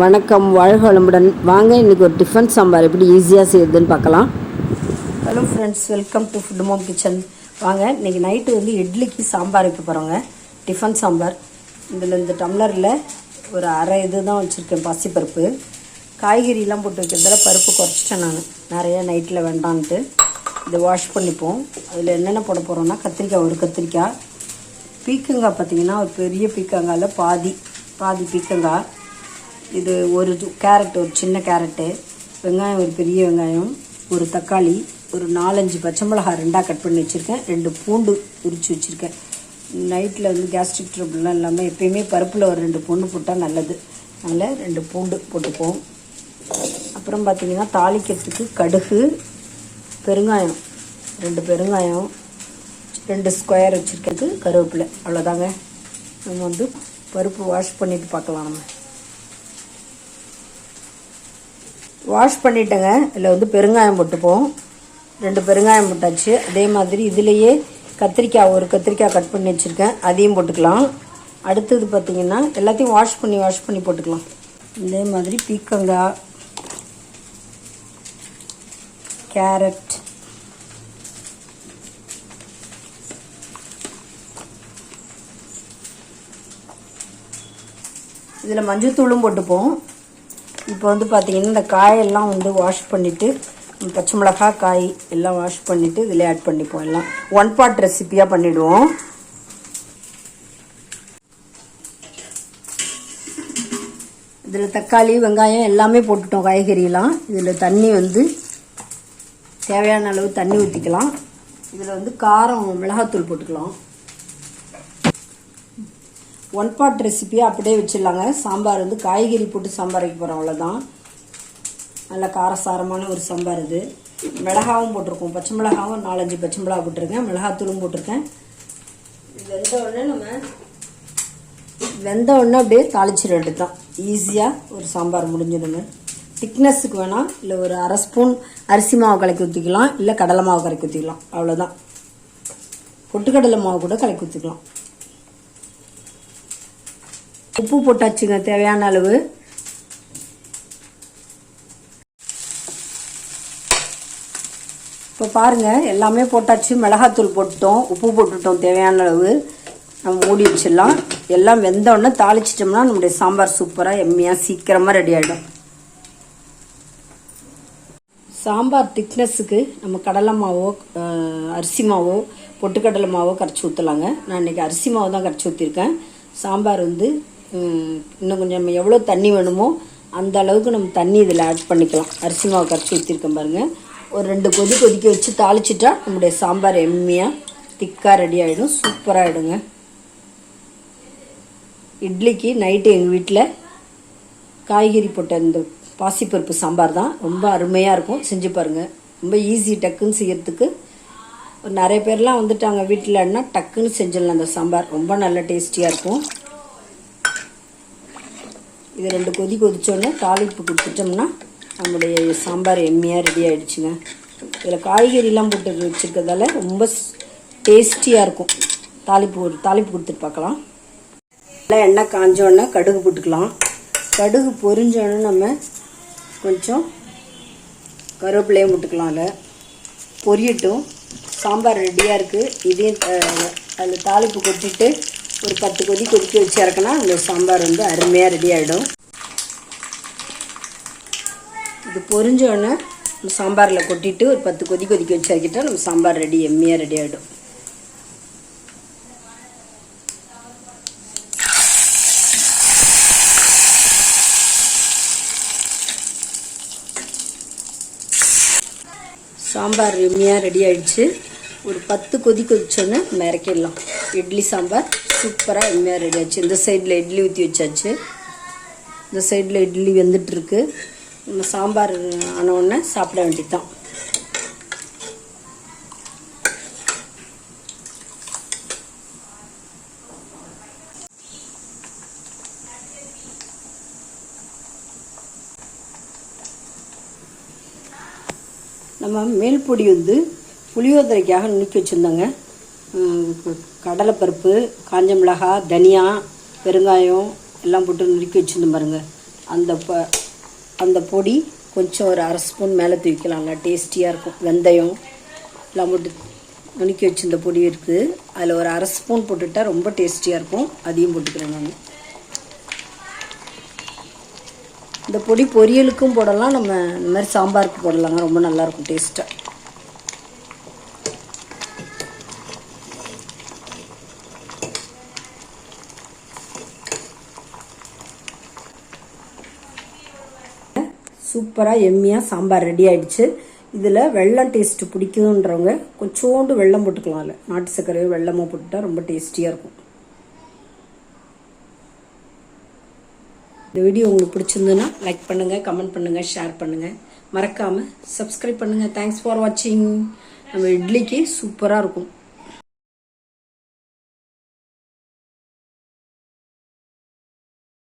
வணக்கம் வாழ்க வளமுடன். வாங்க இன்றைக்கி ஒரு டிஃபன் சாம்பார் எப்படி ஈஸியாக செய்யுதுன்னு பார்க்கலாம். Hello friends welcome to food mom kitchen வாங்க இன்றைக்கி நைட்டு வந்து இட்லிக்கு சாம்பார் வைக்க போகிறோங்க டிஃபன் சாம்பார். இதில் இந்த டம்ளரில் ஒரு அரை இது தான் வச்சுருக்கேன் பசிப்பருப்பு. காய்கறிலாம் போட்டு வைக்கிறதால பருப்பு குறைச்சிட்டேன் நான். நிறையா நைட்டில் வேண்டான்ட்டு. இதை வாஷ் பண்ணிப்போம். அதில் என்னென்ன போட போகிறோன்னா கத்திரிக்காய் ஒரு கத்திரிக்காய். பீக்கங்காய் பார்த்தீங்கன்னா ஒரு பெரிய பீக்கங்காயில் பாதி பாதி பீக்கங்காய். இது ஒரு கேரட் ஒரு சின்ன கேரட்டு வெங்காயம் ஒரு பெரிய வெங்காயம் ஒரு தக்காளி ஒரு நாலஞ்சு பச்சை மிளகாய் ரெண்டாக கட் பண்ணி வச்சுருக்கேன். ரெண்டு பூண்டு உரித்து வச்சுருக்கேன். நைட்டில் வந்து கேஸ்ட்ரிக் ட்ரபிள்லாம் இல்லாமல் எப்பயுமே பருப்பில் ஒரு ரெண்டு பூண்டு போட்டால் நல்லது. அதனால் ரெண்டு பூண்டு போட்டுப்போம். அப்புறம் பார்த்திங்கன்னா தாளிக்கிறதுக்கு கடுகு பெருங்காயம் ரெண்டு பெருங்காயம் ரெண்டு ஸ்கொயர் வச்சுருக்கிறது கருவேப்பிலை. அவ்வளோதாங்க நம்ம வந்து பருப்பு வாஷ் பண்ணிவிட்டு பார்க்கலாம் நம்ம. வாஷ் பண்ணிட்டேங்க. இதில் வந்து பெருங்காயம் போட்டுப்போம். ரெண்டு பெருங்காயம் போட்டாச்சு. அதே மாதிரி இதுலேயே கத்திரிக்காய் ஒரு கத்திரிக்காய் கட் பண்ணி வச்சுருக்கேன். அதையும் போட்டுக்கலாம். அடுத்தது பார்த்திங்கன்னா எல்லாத்தையும் வாஷ் பண்ணி வாஷ் பண்ணி போட்டுக்கலாம். இதே மாதிரி பீக்கங்காய் கேரட் இதில் மஞ்சத்தூளும் போட்டுப்போம். இப்போ வந்து பார்த்தீங்கன்னா இந்த காயெல்லாம் வந்து வாஷ் பண்ணிவிட்டு பச்சை மிளகாய் காய் எல்லாம் வாஷ் பண்ணிவிட்டு இதில் ஆட் பண்ணிப்போம் எல்லாம். ஒன் பாட் ரெசிப்பியாக பண்ணிவிடுவோம் இதில் தக்காளி வெங்காயம் எல்லாமே போட்டுட்டோம் காய்கறியெல்லாம். இதில் தண்ணி வந்து தேவையான அளவு தண்ணி ஊற்றிக்கலாம் இதில் வந்து காரம் மிளகாத்தூள் போட்டுக்கலாம். ஒன் பார்ட் ரெசிபியை அப்படியே வச்சிடலாங்க. சாம்பார் வந்து காய்கறி போட்டு சாம்பார் வைக்க போகிறோம் அவ்வளோதான் நல்ல காரசாரமான ஒரு சாம்பார் இது. மிளகாவும் போட்டிருக்கோம். பச்சை மிளகாவும் நாலஞ்சு பச்சை மிளகா போட்டிருக்கேன். மிளகாத்தூளும் போட்டிருக்கேன். இது வெந்த உடனே நம்ம வெந்த உடனே அப்படியே தாளிச்சிட வேண்டியதுதான். ஈஸியாக ஒரு சாம்பார் முடிஞ்சிடுங்க. திக்னஸுக்கு வேணால் இல்லை ஒரு அரை ஸ்பூன் அரிசி மாவு கலக்கி ஊற்றிக்கலாம் இல்லை கடலை மாவு கலக்கி ஊற்றிக்கலாம் அவ்வளோதான் பொட்டுக்கடலை மாவு கூட கலக்கி ஊற்றிக்கலாம் உப்பு போட்டாச்சுங்க தேவையான அளவு. இப்போ பாருங்கள் எல்லாமே போட்டாச்சு. மிளகாத்தூள் போட்டுட்டோம் உப்பு போட்டுட்டோம் தேவையான அளவு. நம்ம மூடி வச்சிடலாம். எல்லாம் வெந்த தாளிச்சிட்டோம்னா நம்முடைய சாம்பார் சூப்பராக எம்மியாக சீக்கிரமாக ரெடி ஆகிடும் சாம்பார் திக்னஸுக்கு நம்ம கடலை மாவோ அரிசி மாவோ பொட்டுக்கடலை மாவோ கரைச்சி ஊற்றலாங்க நான் இன்றைக்கி அரிசி மாவு தான் கரைச்சி ஊற்றிருக்கேன் சாம்பார் வந்து இன்னும் கொஞ்சம் நம்ம எவ்வளோ தண்ணி வேணுமோ அந்த அளவுக்கு நம்ம தண்ணி இதில் ஆட் பண்ணிக்கலாம். அரிசி மாவு கரைச்சி ஊற்றிருக்கேன் பாருங்கள் ஒரு ரெண்டு கொதி கொதிக்க வச்சு தாளிச்சிட்டா நம்முடைய சாம்பார் எம்மியாக திக்காக ரெடி ஆகிடும் சூப்பராக ஆகிடுங்க இட்லிக்கு நைட்டு எங்கள் வீட்டில் காய்கறி போட்ட இந்த பாசிப்பருப்பு சாம்பார் தான். ரொம்ப அருமையாக இருக்கும். செஞ்சு பாருங்கள் ரொம்ப ஈஸி டக்குன்னு செய்யறதுக்கு. நிறைய பேர்லாம் வந்துட்டாங்க வீட்டில்னா டக்குன்னு செஞ்சிடலாம் அந்த சாம்பார். ரொம்ப நல்ல டேஸ்டியாக இருக்கும். இது ரெண்டு கொதி கொதிச்சோடனே தாளிப்பு கொடுத்துட்டோம்னா நம்முடைய சாம்பார் எம்மியாக ரெடி ஆகிடுச்சுங்க இதில் காய்கறிலாம் போட்டு வச்சுருக்கிறதால ரொம்ப டேஸ்டியாக இருக்கும். தாளிப்பு தாளிப்பு கொடுத்துட்டு பார்க்கலாம். நல்லா எண்ணெய் காஞ்சோடனே கடுகு போட்டுக்கலாம். கடுகு பொரிஞ்சோடனே நம்ம கொஞ்சம் கருவேப்பிலையும் போட்டுக்கலாம் அதில். பொரியட்டும். சாம்பார் ரெடியாக இருக்குது இதையும் அதில் தாளிப்பு கொட்டிட்டு ஒரு பத்து கொதி கொதிக்க வச்சு இறக்குனா அந்த சாம்பார் வந்து அருமையாக ரெடி ஆகிடும் இது பொரிஞ்சோடனே நம்ம சாம்பாரில் கொட்டிட்டு ஒரு பத்து கொதி கொதிக்க வச்சு இறக்கிட்டா நம்ம சாம்பார் ரெடி எம்மியாக ரெடி ஆகிடும் சாம்பார் எம்மியாக ரெடி ஆகிடுச்சு ஒரு பத்து கொதி கொதிச்சோன்னே நம்ம இறக்கிடலாம். இட்லி சாம்பார். சூப்பராக எம்மியாக ரெடி ஆச்சு. இந்த சைடில் இட்லி ஊற்றி வச்சாச்சு. இந்த சைடில் இட்லி வெந்துட்டுருக்கு. நம்ம சாம்பார் ஆனவுடனே சாப்பிட வேண்டியதான் நம்ம மேல் பொடி வந்து புளியோதரைக்காக நுணுக்கி வச்சுருந்தோங்க. கடலைப்பருப்பு காஞ்ச மிளகாய் தனியா பெருங்காயம் எல்லாம் போட்டு நுறுக்கி வச்சுருந்தோம் பாருங்கள் அந்த ப அந்த பொடி கொஞ்சம் ஒரு அரை ஸ்பூன் மேலே தூக்கலாம்ல டேஸ்டியாக இருக்கும். வெந்தயம் எல்லாம் போட்டு நுணுக்கி வச்சிருந்த பொடி இருக்குது அதில் ஒரு அரை ஸ்பூன் போட்டுட்டால் ரொம்ப டேஸ்டியாக இருக்கும். அதையும் போட்டுக்கிறேன் நான். இந்த பொடி பொரியலுக்கும் போடலாம். நம்ம இந்த மாதிரி சாம்பாருக்கு போடலாங்க. ரொம்ப நல்லாயிருக்கும் டேஸ்ட்டாக சூப்பராக எம்மியாக சாம்பார் ரெடி ஆயிடுச்சு. இதில் வெள்ளம் டேஸ்ட் பிடிக்குதுன்றவங்க கொஞ்சோண்டு வெல்லம் போட்டுக்கலாம் இல்லை நாட்டு சர்க்கரையோ வெள்ளமோ போட்டுட்டா ரொம்ப டேஸ்டியாக இருக்கும். இந்த வீடியோ உங்களுக்கு பிடிச்சிருந்ததுன்னா லைக் பண்ணுங்கள் கமெண்ட் பண்ணுங்கள் ஷேர் பண்ணுங்கள் மறக்காமல் சப்ஸ்கிரைப் பண்ணுங்கள் தேங்க்ஸ் ஃபார் வாட்சிங் நம்ம இட்லிக்கு சூப்பராக இருக்கும்.